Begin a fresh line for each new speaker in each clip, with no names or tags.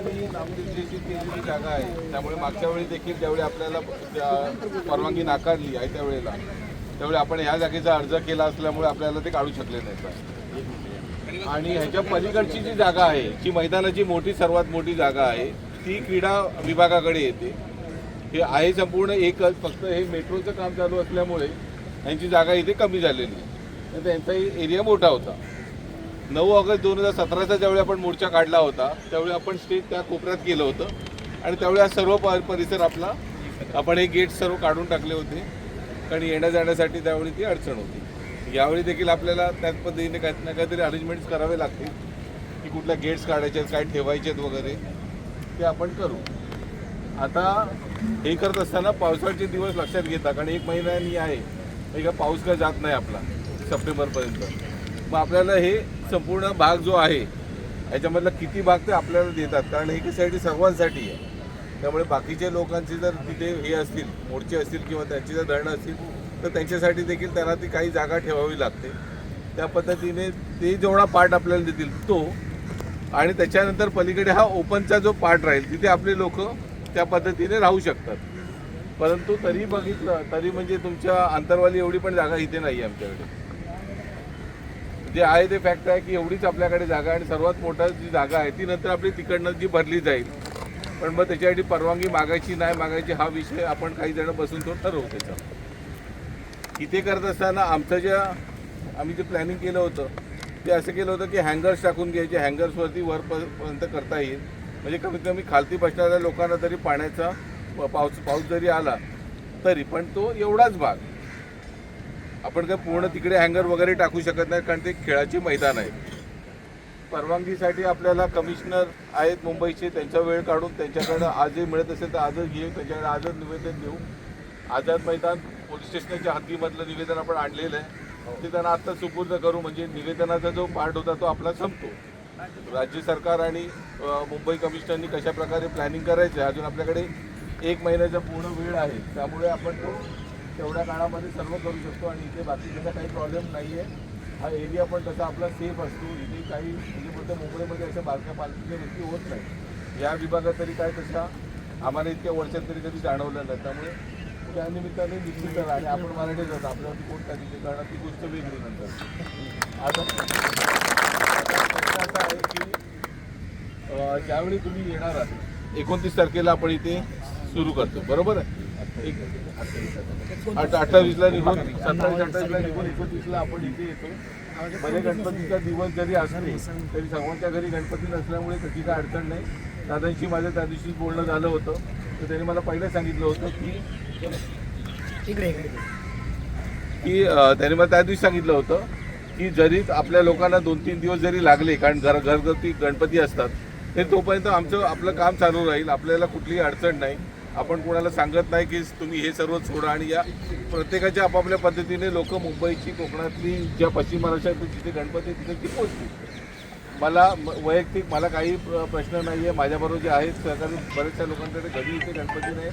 केलेली जागा आहे त्यामुळे मागच्या वेळी देखील ज्यावेळी आपल्याला परवानगी नाकारली आहे त्यावेळेला त्यावेळी आपण ह्या जागेचा अर्ज केला असल्यामुळे आपल्याला ते काढू शकले नाही आणि ह्याच्या पलीकडची जी जागा आहे जी मैदानाची मोठी सर्वात मोठी जागा आहे ती क्रीडा विभागाकडे येते. हे आहे संपूर्ण एकच फक्त हे मेट्रोचं काम चालू असल्यामुळे यांची जागा इथे कमी झालेली आहे. तर त्यांचा एरिया मोठा होता. नऊ ऑगस्ट दोन हजार सतराचा ज्यावेळी आपण मोर्चा काढला होता त्यावेळी आपण स्टेज त्या कोपऱ्यात गेलो होतं. आणि त्यावेळी हा सर्व परिसर आपला आपण हे गेट सर्व काढून टाकले होते. कारण येण्या जाण्यासाठी त्यावेळी ती अडचण होती. यावेळी देखील आपल्याला त्याच पद्धतीने काही ना काहीतरी अरेंजमेंट्स करावे लागतील की कुठल्या गेट्स काढायचे आहेत काय ठेवायचे आहेत वगैरे ते आपण करू. आता हे करत असताना पावसाळ्याचे दिवस लक्षात घेता कारण एक महिन्यानी आहे. म्हणजे पाऊस काय जात नाही आपला सप्टेंबरपर्यंत. मग आपल्याला हे संपूर्ण भाग जो आहे याच्यामधला किती भाग ते आपल्याला देतात? कारण हे कशासाठी? सर्वांसाठी आहे. त्यामुळे बाकीच्या लोकांची जर तिथे हे असतील मोर्चे असतील किंवा त्यांची जर धरणं असतील तर त्यांच्यासाठी देखील त्यांना ती काही जागा ठेवावी लागते. त्या पद्धतीने ते जेवढा पार्ट आपल्याला देतील तो. आणि त्याच्यानंतर पलीकडे हा ओपनचा जो पार्ट राहील तिथे आपले लोक त्या पद्धतीने राहू शकतात. परंतु तरी बघितलं तरी म्हणजे तुमच्या अंतरवाली एवढी पण जागा इथे नाही आहे आमच्याकडे. जे आहे ते फॅक्ट आहे की एवढीच आपल्याकडे जागा आणि सर्वात मोठा जी जागा आहे ती नंतर आपली तिकडनं जी भरली जाईल. पण मग त्याच्यासाठी परवानगी मागायची नाही मागायची हा विषय आपण काही जण बसून तो ठरवू त्याचा इथे करत असताना आमचं ज्या आम्ही जे प्लॅनिंग केलं होतं ते असं केलं होतं की हँगर्स टाकून घ्यायचे हँगर्सवरती वरपर्यंत करता येईल. म्हणजे कमीत कमी खालती बसणाऱ्या लोकांना तरी पाण्याचा पाऊस पाऊस जरी आला तरी पण तो एवढाच भाग. आपण काय पूर्ण तिकडे हँगर वगैरे टाकू शकत नाही कारण ते खेळाचे मैदान आहे. परवानगीसाठी आपल्याला कमिशनर आहेत मुंबईचे त्यांचा वेळ काढून त्यांच्याकडं आजही मिळत असेल तर आजच घेऊ त्यांच्याकडे आजच निवेदन देऊ. आझाद मैदान पोलीस स्टेशनच्या हद्दीमधलं निवेदन आपण आणलेलं आहे. ते त्यांना आत्ता सुपूर्द करू म्हणजे निवेदनाचा जो पार्ट होता तो आपला संपतो. राज्य सरकार आणि मुंबई कमिशनरनी कशा प्रकारे प्लॅनिंग करायचं आहे अजून आपल्याकडे एक महिन्याचा पूर्ण वेळ आहे. त्यामुळे आपण तो तेवढ्या काळामध्ये सर्व करू शकतो आणि इथे बाकी त्याचा काही प्रॉब्लेम नाही आहे हा एरिया पण तसा आपला सेफ असतो. इथे काही म्हणजे बोलतो मुंबईमध्ये अशा बालक्या पालखीच्या गोष्टी होत नाही. या विभागात तरी काय तशा आम्हाला इतक्या वर्षात तरी कधी जाणवलं नाही. त्यामुळे त्या निमित्ताने निश्चित करा आणि आपण मराठी जातो. आपल्यावरती कोण काय तिथे करणार ती गोष्ट वेगळी नंतर. आता असं आहे की ज्यावेळी तुम्ही येणार आहात एकोणतीस तारखेला आपण इथे सुरू करतो. बरोबर आहे? अठ्ठावीसला निघून सत्तावीस अठ्ठावीसला निघून एकोणतीसला आपण इथे येतो. भले गणपतीचा दिवस जरी असले तरी सर्वांच्या घरी गणपती नसल्यामुळे त्याची काय अडचण नाही. दादांशी माझं त्या दिवशी बोलणं झालं होतं. तर त्यांनी मला पहिलं सांगितलं होतं की की त्याने मला त्या दिवशी सांगितलं होतं की जरी आपल्या लोकांना दोन तीन दिवस जरी लागले कारण घर घरगुती गणपती असतात ते तोपर्यंत आमचं आपलं काम चालू राहील. आपल्याला कुठलीही अडचण नाही. आपण कोणाला सांगत नाही की तुम्ही हे सर्व सोडा आणि या प्रत्येकाच्या आपापल्या पद्धतीने लोक मुंबईची कोकणातली ज्या पश्चिम महाराष्ट्रातली जिथे गणपती तिथे ती पोचली मला म- वैयक्तिक मला काही प्र- प्रश्न नाही आहे माझ्याबरोबर जे आहेत सहकारी बऱ्याचशा लोकांकडे घरी इथे गणपती नाही.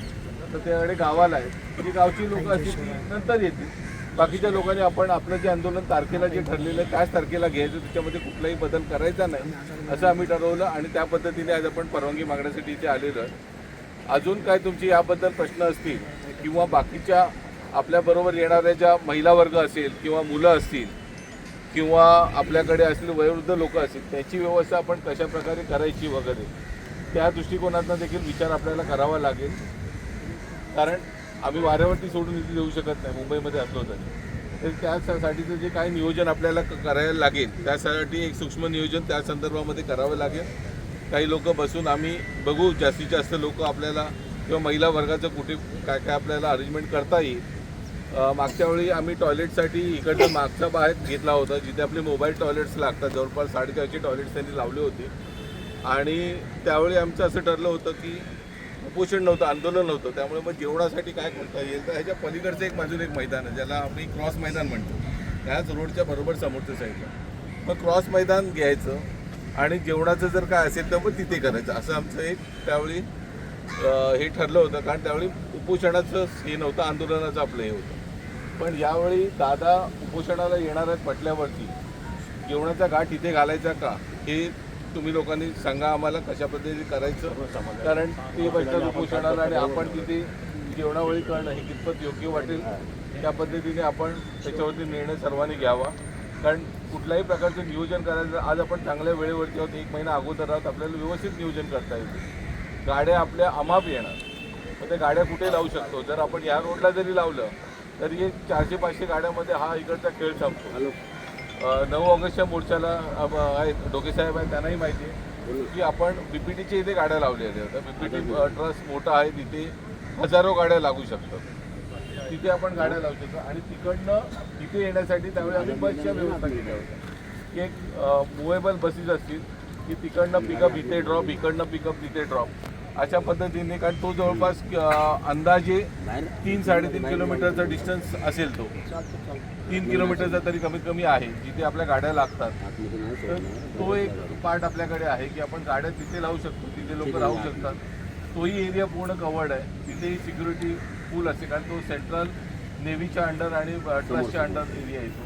तर त्याकडे गावाला आहे जी गावची लोक असतील ती नंतर येतील. बाकीच्या लोकांनी आपण आपलं जे आंदोलन तारखेला जे ठरलेलं आहे त्याच तारखेला घ्यायचं. त्याच्यामध्ये कुठलाही बदल करायचा नाही. असं आम्ही ठरवलं आणि त्या पद्धतीने आज आपण परवानगी मागण्यासाठी इथे आलेलो आहे. अजून काय तुमची याबद्दल प्रश्न असतील किंवा बाकीच्या आपल्याबरोबर येणाऱ्या ज्या महिला वर्ग असेल किंवा मुलं असतील किंवा आपल्याकडे असलेले वयोवृद्ध लोक असतील त्याची व्यवस्था आपण कशा प्रकारे करायची वगैरे त्या दृष्टिकोनातनं देखील विचार आपल्याला करावा लागेल. कारण आम्ही वाऱ्यावरती सोडून इथे देऊ शकत नाही मुंबईमध्ये असलो तरी. तर त्यासाठीचं जे काही नियोजन आपल्याला क- करायला लागेल त्यासाठी एक सूक्ष्म नियोजन त्या संदर्भामध्ये करावं लागेल. काही लोक बसून आम्ही बघू जास्तीत जास्त लोक आपल्याला किंवा महिला वर्गाचं कुठे काय काय आपल्याला अरेंजमेंट करता येईल. मागच्या वेळी आम्ही टॉयलेटसाठी इकडचा मागचा बाहेर घेतला होता जिथे आपले मोबाईल टॉयलेट्स लागतात. जवळपास साडेचारशे टॉयलेट्स त्यांनी लावले होते. आणि त्यावेळी आमचं असं ठरलं होतं की उपोषण नव्हतं आंदोलन नव्हतं. त्यामुळे मग जेवणासाठी काय करता येईल? तर ह्याच्या पलीकडचं एक बाजूला एक मैदान आहे ज्याला आम्ही क्रॉस मैदान म्हणतो. त्याच रोडच्या बरोबर समोरच्या साईडला मग क्रॉस मैदान घ्यायचं. आणि जेवणाचं जर काय असेल तर मग तिथे करायचं. असं आमचं एक त्यावेळी हे ठरलं होतं. कारण त्यावेळी उपोषणाचं हे नव्हतं आंदोलनाचं आपलं हे होतं. पण यावेळी दादा उपोषणाला येणार आहेत म्हटल्यावरती जेवणाचा घाट इथे घालायचा का? हे तुम्ही लोकांनी सांगा आम्हाला कशा पद्धतीने करायचं. कारण ते बसतात उपोषणाला आणि आपण तिथे जेवणावळी करणं हे कितपत योग्य वाटेल त्या पद्धतीने आपण त्याच्यावरती निर्णय सर्वांनी घ्यावा. कारण कुठल्याही प्रकारचं नियोजन करायचं आज आपण चांगल्या वेळेवरती आहोत एक महिना अगोदर आहोत आपल्याला व्यवस्थित नियोजन करता येईल. गाड्या आपल्या अमाप येणार. मग त्या गाड्या कुठे लावू शकतो? जर आपण या रोडला जरी लावलं तरी हे चारशे पाचशे गाड्यामध्ये हा इकडचा खेळ संपतो. नऊ ऑगस्टच्या मोर्चाला आहेत डोके साहेब आहेत त्यांनाही माहिती आहे की आपण बीपीटीच्या इथे गाड्या लावलेल्या आहेत. बीपीटी ट्रस्ट मोठा आहे तिथे हजारो गाड्या लागू शकतात. तिथे आपण गाड्या लावू शकतो आणि तिकडनं तिथे येण्यासाठी त्यावेळी आम्ही बसच्या व्यवस्था केल्या होत्या. की एक मुवेबल बसेस असतील की तिकडनं पिकअप इथे ड्रॉप इकडनं पिकअप तिथे ड्रॉप अशा पद्धतीने कारण तो जवळपास अंदाजे तीन साडेतीन किलोमीटरचा डिस्टन्स असेल तो. तीन किलोमीटरचा तरी कमीत कमी आहे जिथे आपल्या गाड्या लागतात. तर तो एक पार्ट आपल्याकडे आहे की आपण गाड्या तिथे लावू शकतो तिथे लोक राहू शकतात. तोही एरिया पूर्ण कवर्ड आहे. तिथेही सिक्युरिटी फुल असते कारण तो सेंट्रल नेव्हीच्या अंडर आणि ट्रस्टच्या अंडर एरिया येतो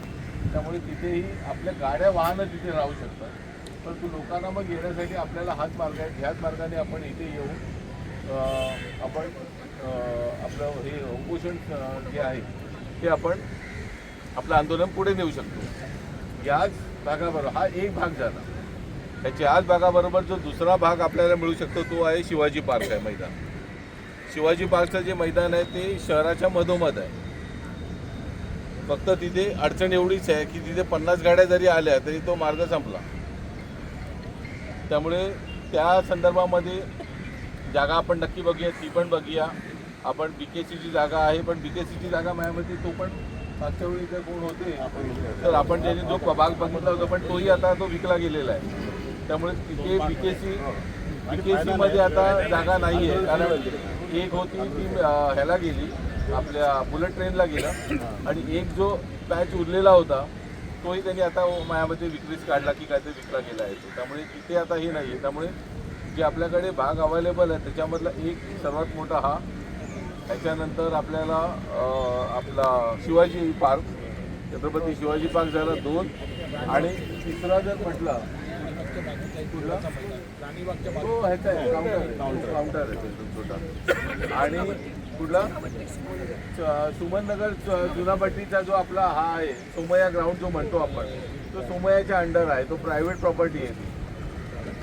त्यामुळे तिथेही आपल्या गाड्या वाहनं तिथे राहू शकतात. परंतु लोकांना मग येण्यासाठी आपल्याला हाच मार्ग आहे. ह्याच मार्गाने आपण इथे येऊन आपण आपलं हे उपोषण जे आहे ते आपण आपलं आंदोलन पुढे नेऊ शकतो. याच भागाबरोबर हा एक भाग झाला. त्याच्या याच भागाबरोबर जो दुसरा भाग आपल्याला मिळू शकतो तो आहे शिवाजी पार्क आहे मैदान. शिवाजी पार्कचं जे मैदान आहे ते शहराच्या मधोमध आहे. फक्त तिथे अडचण एवढीच आहे की तिथे पन्नास गाड्या जरी आल्या तरी तो मार्ग संपला. त्यामुळे त्या संदर्भामध्ये जागा आपण नक्की बघूया ती पण बघूया. आपण बी के सीची जागा आहे पण बी के सीची जागा माझ्यामध्ये तो पण मागच्या वेळी जर कोण होते तर आपण ज्याने जो भाग बघितला होता पण तोही आता तो विकला गेलेला आहे. त्यामुळे तिथे बी के सी बी के सीमध्ये आता जागा नाही आहे कारण एक होती ती ह्याला गेली आपल्या बुलेट ट्रेनला गेला. आणि एक जो पॅच उरलेला होता तोही त्यांनी आता मायामध्ये विक्रीस काढला की काहीतरी विकला गेला आहे. त्यामुळे तिथे आता हे नाही आहे त्यामुळे जे आपल्याकडे भाग अवेलेबल आहे त्याच्यामधला एक सर्वात मोठा हा. त्याच्यानंतर आपल्याला आपला शिवाजी पार्क छत्रपती शिवाजी पार्क झाला दोन. आणि तिसरा जर म्हटला कुठला? तो ह्याचा आहे. काउंटर आहे. काउंटर आहे तो छोटा. आणि कुठला? च- सुमननगर जुनापट्टीचा जो आपला हा आहे सोमया ग्राउंड जो म्हणतो आपण तो सोमयाच्या अंडर आहे. तो प्रायव्हेट प्रॉपर्टी आहे ती.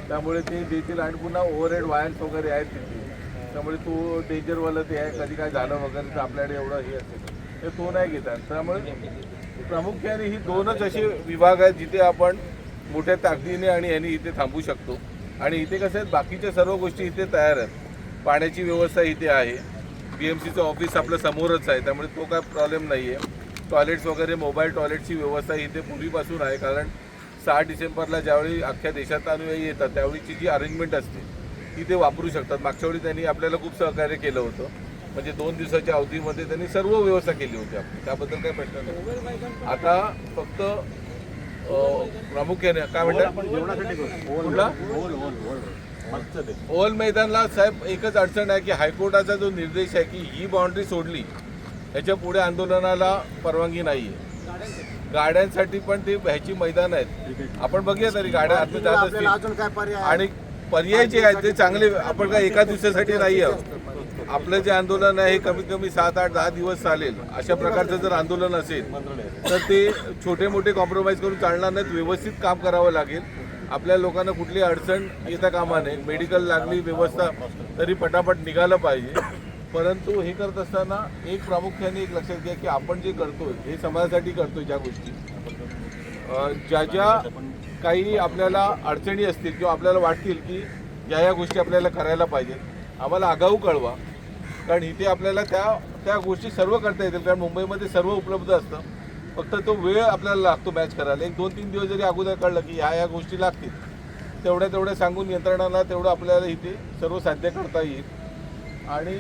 त्यामुळे ते देतील आणि पुन्हा ओव्हरहेड वायर्स वगैरे आहेत तिथे. त्यामुळे तो डेंजरवालं ते आहे. कधी काय झालं वगैरे तर आपल्याकडे एवढं हे असेल. तर तो नाही घेतात. त्यामुळे प्रामुख्याने ही दोनच असे विभाग आहेत जिथे आपण मोठ्या ताकदीने आणि यांनी इथे थांबू शकतो. आणि इथे कसं आहेत बाकीच्या सर्व गोष्टी इथे तयार आहेत. पाण्याची व्यवस्था इथे आहे. बी एम सीचं ऑफिस आपलं समोरच आहे त्यामुळे तो काय प्रॉब्लेम नाही आहे टॉयलेट्स वगैरे मोबाईल टॉयलेटची व्यवस्था इथे पूर्वीपासून आहे कारण सहा डिसेंबरला ज्यावेळी अख्ख्या देशात अनुयायी येतात त्यावेळीची जी अरेंजमेंट असते ती ते वापरू शकतात. मागच्या वेळी त्यांनी आपल्याला खूप सहकार्य केलं होतं. म्हणजे दोन दिवसाच्या अवधीमध्ये त्यांनी सर्व व्यवस्था केली होती आपली. त्याबद्दल काही प्रश्न नाही. आता फक्त प्रामुख्याने काय म्हणतात? कुठला? ओल मैदानला साहेब एकच अडचण आहे की हायकोर्टाचा जो निर्देश आहे की ही बाउंड्री सोडली ह्याच्या पुढे आंदोलनाला परवानगी नाही आहे गाड्यांसाठी पण ते ह्याची मैदान आहेत. आपण बघूया तरी गाड्या आतमध्ये जात असतील. आणि पर्याय जे आहेत ते चांगले आपण काय एका दिवसासाठी नाही आहोत आपलं जे आंदोलन आहे हे कमीत कमी सात आठ दहा दिवस चालेल अशा प्रकारचं जर आंदोलन असेल तर ते छोटे मोठे कॉम्प्रोमाइज करून चालणार नाहीत. व्यवस्थित काम करावं लागेल. आपल्या लोकांना कुठली अडचण येता कामा नये. मेडिकल लागली व्यवस्था तरी पटापट निघालं पाहिजे. परंतु हे करत असताना एक प्रामुख्याने एक लक्षात घ्या की आपण जे करतोय हे समाजासाठी करतोय ज्या गोष्टी. ज्या ज्या काही आपल्याला अडचणी असतील किंवा आपल्याला वाटतील की या या गोष्टी आपल्याला करायला पाहिजेत आम्हाला आगाऊ कळवा. कारण इथे आपल्याला त्या त्या गोष्टी सर्व करता येतील कारण मुंबईमध्ये सर्व उपलब्ध असतं. फक्त तो वेळ आपल्याला लागतो मॅच करायला. एक दोन तीन दिवस जरी अगोदर कळलं की ह्या ह्या गोष्टी लागतील. तेवढ्या तेवढ्या सांगून यंत्रणाला तेवढं आपल्याला इथे सर्व साध्य करता येईल. आणि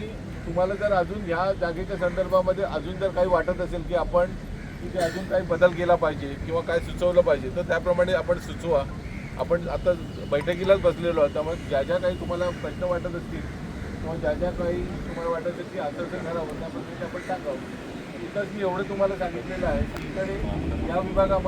तुम्हाला जर अजून ह्या जागेच्या संदर्भामध्ये अजून जर काही वाटत असेल की आपण तिथे अजून काही बदल केला पाहिजे किंवा काय सुचवलं पाहिजे तर त्याप्रमाणे आपण सुचवा. आपण आता बैठकीलाच बसलेलो आहोत त्यामुळे ज्या ज्या काही तुम्हाला प्रश्न वाटत असतील किंवा ज्या ज्या काही तुम्हाला वाटत की आदर्श असं करावं त्या पद्धतीने आपण टाकावं. इथंच मी एवढं तुम्हाला सांगितलेलं आहे की इकडे या विभागामध्ये